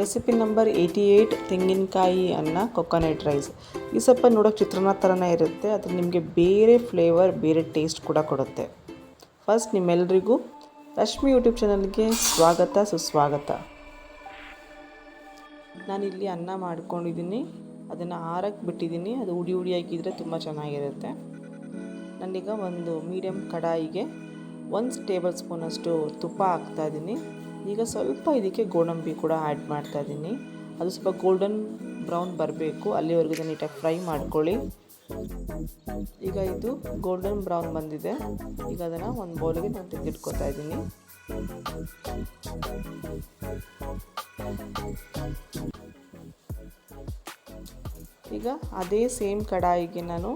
Recipe number eighty eight ತೆಂಗಿನಕಾಯಿ ಅನ್ನ coconut rice. ಈ ಸ್ವಲ್ಪ ನೋಡೋಕ್ಕೆ ಚಿತ್ರಾನ್ನ ಥರನೇ ಇರುತ್ತೆ. ಅದು ನಿಮಗೆ ಬೇರೆ ಫ್ಲೇವರ್, ಬೇರೆ ಟೇಸ್ಟ್ ಕೂಡ ಕೊಡುತ್ತೆ. ಫಸ್ಟ್ ನಿಮ್ಮೆಲ್ಲರಿಗೂ ರಶ್ಮಿ ಯೂಟ್ಯೂಬ್ ಚಾನಲ್ಗೆ ಸ್ವಾಗತ, ಸುಸ್ವಾಗತ. ನಾನಿಲ್ಲಿ ಅನ್ನ ಮಾಡ್ಕೊಂಡಿದ್ದೀನಿ. ಅದನ್ನು ಆರಕ್ಕೆ ಬಿಟ್ಟಿದ್ದೀನಿ. ಅದು ಉಡಿ ಉಡಿ ಹಾಕಿದರೆ ತುಂಬ ಚೆನ್ನಾಗಿರುತ್ತೆ. ನಾನೀಗ ಒಂದು ಮೀಡಿಯಮ್ ಕಡಾಯಿಗೆ ಒಂದು ಟೇಬಲ್ ಸ್ಪೂನಷ್ಟು ತುಪ್ಪ ಹಾಕ್ತಾಯಿದ್ದೀನಿ ಈಗ ಸ್ವಲ್ಪ ಇದಕ್ಕೆ ಗೋಡಂಬಿ ಕೂಡ ಆ್ಯಡ್ ಮಾಡ್ತಾಯಿದ್ದೀನಿ ಅದು ಸ್ವಲ್ಪ ಗೋಲ್ಡನ್ ಬ್ರೌನ್ ಬರಬೇಕು. ಅಲ್ಲಿವರೆಗೂ ನೀಟಾಗಿ ಫ್ರೈ ಮಾಡ್ಕೊಳ್ಳಿ. ಈಗ ಇದು ಗೋಲ್ಡನ್ ಬ್ರೌನ್ ಬಂದಿದೆ. ಈಗ ಅದನ್ನು ಒಂದು ಬೌಲಿಗೆ ನಾನು ತೆಗೆದಿಟ್ಕೊತಾ ಇದ್ದೀನಿ. ಈಗ ಅದೇ ಸೇಮ್ ಕಡಾಯಿಗೆ ನಾನು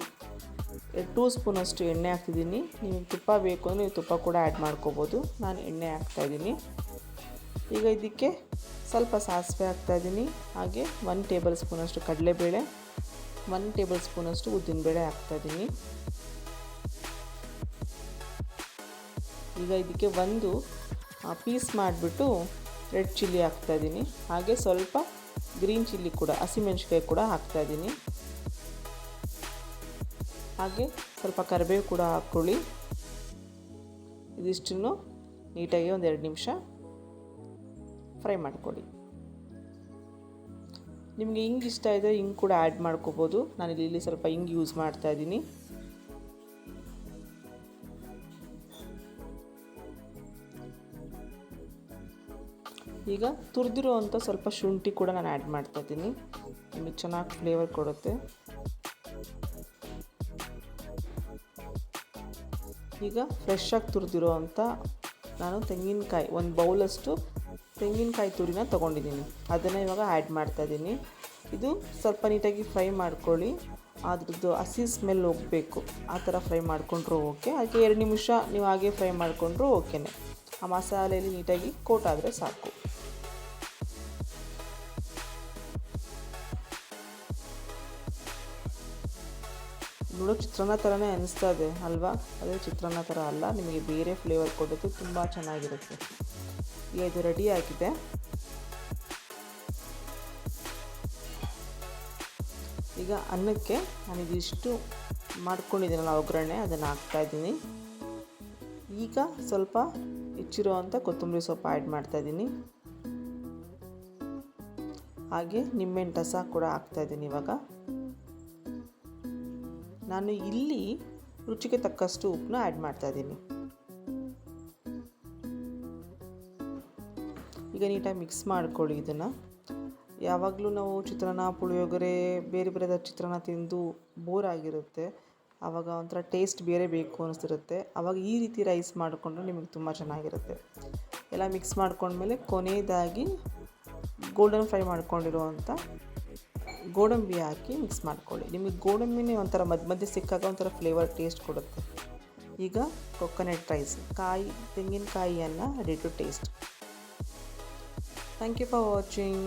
ಟೂ ಸ್ಪೂನಷ್ಟು ಎಣ್ಣೆ ಹಾಕ್ತಿದ್ದೀನಿ. ನೀವು ತುಪ್ಪ ಬೇಕು ಅಂದರೆ ನೀವು ತುಪ್ಪ ಕೂಡ ಆ್ಯಡ್ ಮಾಡ್ಕೋಬೋದು. ನಾನು ಎಣ್ಣೆ ಹಾಕ್ತಾಯಿದ್ದೀನಿ ಈಗ ಇದಕ್ಕೆ ಸ್ವಲ್ಪ ಸಾಸಿವೆ ಹಾಕ್ತಾಯಿದ್ದೀನಿ ಹಾಗೆ ಒನ್ ಟೇಬಲ್ ಸ್ಪೂನಷ್ಟು ಕಡಲೆಬೇಳೆ ಒನ್ ಟೇಬಲ್ ಸ್ಪೂನಷ್ಟು ಉದ್ದಿನಬೇಳೆ ಹಾಕ್ತಾಯಿದ್ದೀನಿ ಈಗ ಇದಕ್ಕೆ ಒಂದು ಪೀಸ್ ಮಾಡಿಬಿಟ್ಟು ರೆಡ್ ಚಿಲ್ಲಿ ಹಾಕ್ತಾಯಿದ್ದೀನಿ ಹಾಗೆ ಸ್ವಲ್ಪ ಗ್ರೀನ್ ಚಿಲ್ಲಿ ಕೂಡ ಹಸಿಮೆಣ್ಸಿಕಾಯಿ ಕೂಡ ಹಾಕ್ತಾಯಿದ್ದೀನಿ ಹಾಗೆ ಸ್ವಲ್ಪ ಕರಿಬೇವು ಕೂಡ ಹಾಕ್ಕೊಳ್ಳಿ. ಇದಿಷ್ಟನ್ನು ನೀಟಾಗಿ ಒಂದು ಎರಡು ನಿಮಿಷ ಫ್ರೈ ಮಾಡ್ಕೊಳ್ಳಿ. ನಿಮಗೆ ಹಿಂಗೆ ಇಷ್ಟ ಇದ್ದರೆ ಹಿಂಗೆ ಕೂಡ ಆ್ಯಡ್ ಮಾಡ್ಕೋಬೋದು. ನಾನು ಇಲ್ಲಿ ಇಲ್ಲಿ ಸ್ವಲ್ಪ ಹಿಂಗೆ ಯೂಸ್ ಮಾಡ್ತಾ ಇದ್ದೀನಿ. ಈಗ ತುರಿದಿರೋ ಅಂಥ ಸ್ವಲ್ಪ ಶುಂಠಿ ಕೂಡ ನಾನು ಆ್ಯಡ್ ಮಾಡ್ತಾ ಇದ್ದೀನಿ. ನಿಮಗೆ ಚೆನ್ನಾಗಿ ಫ್ಲೇವರ್ ಕೊಡುತ್ತೆ. ಈಗ ಫ್ರೆಶ್ ಆಗಿ ತುರಿದಿರೋ ಅಂಥ ನಾನು ತೆಂಗಿನಕಾಯಿ ಒಂದು ಬೌಲಷ್ಟು ತೆಂಗಿನಕಾಯಿ ತುರಿನ ತೊಗೊಂಡಿದ್ದೀನಿ. ಅದನ್ನು ಇವಾಗ ಆ್ಯಡ್ ಮಾಡ್ತಾಯಿದ್ದೀನಿ ಇದು ಸ್ವಲ್ಪ ನೀಟಾಗಿ ಫ್ರೈ ಮಾಡ್ಕೊಳ್ಳಿ. ಅದ್ರದ್ದು ಹಸಿ ಸ್ಮೆಲ್ ಹೋಗಬೇಕು. ಆ ಥರ ಫ್ರೈ ಮಾಡಿಕೊಂಡ್ರು ಓಕೆ ಅದಕ್ಕೆ ಎರಡು ನಿಮಿಷ ನೀವು ಹಾಗೆ ಫ್ರೈ ಮಾಡಿಕೊಂಡ್ರು ಓಕೆನೆ ಆ ಮಸಾಲೆಯಲ್ಲಿ ನೀಟಾಗಿ ಕೋಟ್ ಆದರೆ ಸಾಕು. ನೋಡೋ, ಚಿತ್ರಾನ್ನ ಥರನೇ ಅನಿಸ್ತಾ ಇದೆ ಅಲ್ವಾ? ಅದೇ ಚಿತ್ರಾನ್ನ ಥರ ಅಲ್ಲ, ನಿಮಗೆ ಬೇರೆ ಫ್ಲೇವರ್ ಕೊಡೋದು ತುಂಬ ಚೆನ್ನಾಗಿರುತ್ತೆ. ಈಗ ಇದು ರೆಡಿ ಆಗಿದೆ. ಈಗ ಅನ್ನಕ್ಕೆ ನಾನು ಇದಿಷ್ಟು ಮಾಡ್ಕೊಂಡಿದ್ದೀನಲ್ಲ ಒಗ್ಗರಣೆ, ಅದನ್ನು ಹಾಕ್ತಾಯಿದ್ದೀನಿ ಈಗ ಸ್ವಲ್ಪ ಹೆಚ್ಚಿರೋ ಅಂಥ ಕೊತ್ತಂಬರಿ ಸೊಪ್ಪು ಆ್ಯಡ್ ಮಾಡ್ತಾಯಿದ್ದೀನಿ ಹಾಗೆ ನಿಂಬೆಹಣ್ಣು ರಸ ಕೂಡ ಹಾಕ್ತಾಯಿದ್ದೀನಿ ಇವಾಗ. ನಾನು ಇಲ್ಲಿ ರುಚಿಗೆ ತಕ್ಕಷ್ಟು ಉಪ್ಪನ್ನ ಆ್ಯಡ್ ಮಾಡ್ತಾಯಿದ್ದೀನಿ ಈಗ ನೀಟಾಗಿ ಮಿಕ್ಸ್ ಮಾಡ್ಕೊಳ್ಳಿ ಇದನ್ನು. ಯಾವಾಗಲೂ ನಾವು ಚಿತ್ರಾನ್ನ, ಪುಳಿಯೋಗರೆ, ಬೇರೆ ಬೇರೆ ಚಿತ್ರಾನ್ನ ತಿಂದು ಬೋರ್ ಆಗಿರುತ್ತೆ. ಆವಾಗ ಒಂಥರ ಟೇಸ್ಟ್ ಬೇರೆ ಬೇಕು ಅನಿಸ್ತಿರುತ್ತೆ. ಆವಾಗ ಈ ರೀತಿ ರೈಸ್ ಮಾಡಿಕೊಂಡ್ರೆ ನಿಮಗೆ ತುಂಬ ಚೆನ್ನಾಗಿರುತ್ತೆ. ಎಲ್ಲ ಮಿಕ್ಸ್ ಮಾಡ್ಕೊಂಡ್ಮೇಲೆ ಕೊನೆಯದಾಗಿ ಗೋಲ್ಡನ್ ಫ್ರೈ ಮಾಡ್ಕೊಂಡಿರುವಂಥ ಗೋಡಂಬಿ ಹಾಕಿ ಮಿಕ್ಸ್ ಮಾಡ್ಕೊಳ್ಳಿ. ನಿಮಗೆ ಗೋಡಂಬಿನೇ ಒಂಥರ ಮಧ್ಯ ಮಧ್ಯೆ ಸಿಕ್ಕಾಗ ಒಂಥರ ಫ್ಲೇವರ್ ಟೇಸ್ಟ್ ಕೊಡುತ್ತೆ. ಈಗ ಕೊಕೊನಟ್ ರೈಸ್ ಕಾಯಿ, ತೆಂಗಿನಕಾಯಿಯನ್ನು ready to taste thank you for watching